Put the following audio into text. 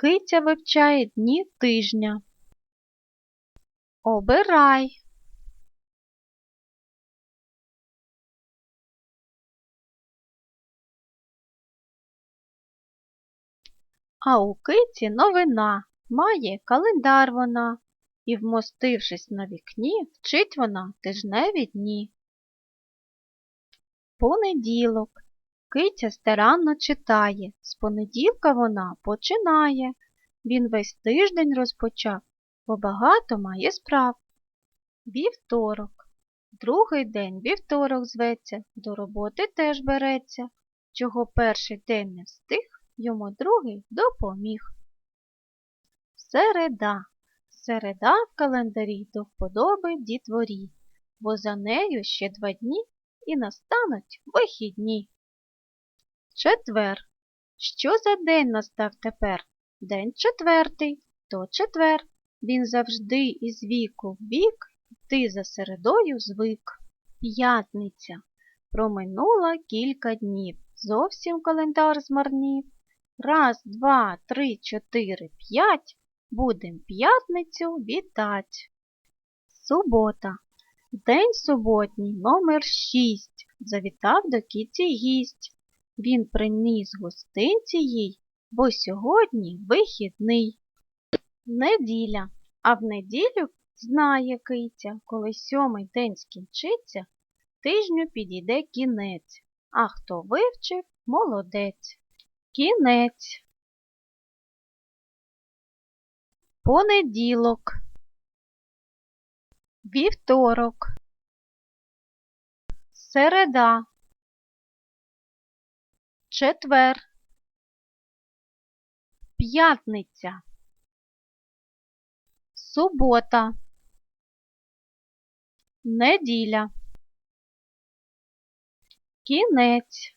Киця вивчає дні тижня. Обирай. А у киці новина, має календар вона, і, вмостившись на вікні, вчить вона тижневі дні. Понеділок. Киця старанно читає, з понеділка вона починає. Він весь тиждень розпочав, бо багато має справ. Вівторок. Другий день вівторок зветься, до роботи теж береться. Чого перший день не встиг, йому другий допоміг. Середа. Середа в календарі до вподоби дітворі, бо за нею ще два дні і настануть вихідні. Четвер. Що за день настав тепер? День четвертий, то четвер. Він завжди із віку в вік йти за середою звик. П'ятниця. Проминула кілька днів. Зовсім календар змарнів. Раз, два, три, чотири, п'ять. Будем п'ятницю вітать. Субота. День суботній, номер шість. Завітав до кіці гість. Він приніс гостинці їй, бо сьогодні вихідний. Неділя. А в неділю знає киця, коли сьомий день скінчиться, тижню підійде кінець, а хто вивчив молодець. Кінець. Понеділок. Вівторок. Середа. Четвер. П'ятниця. Субота. Неділя. Кінець.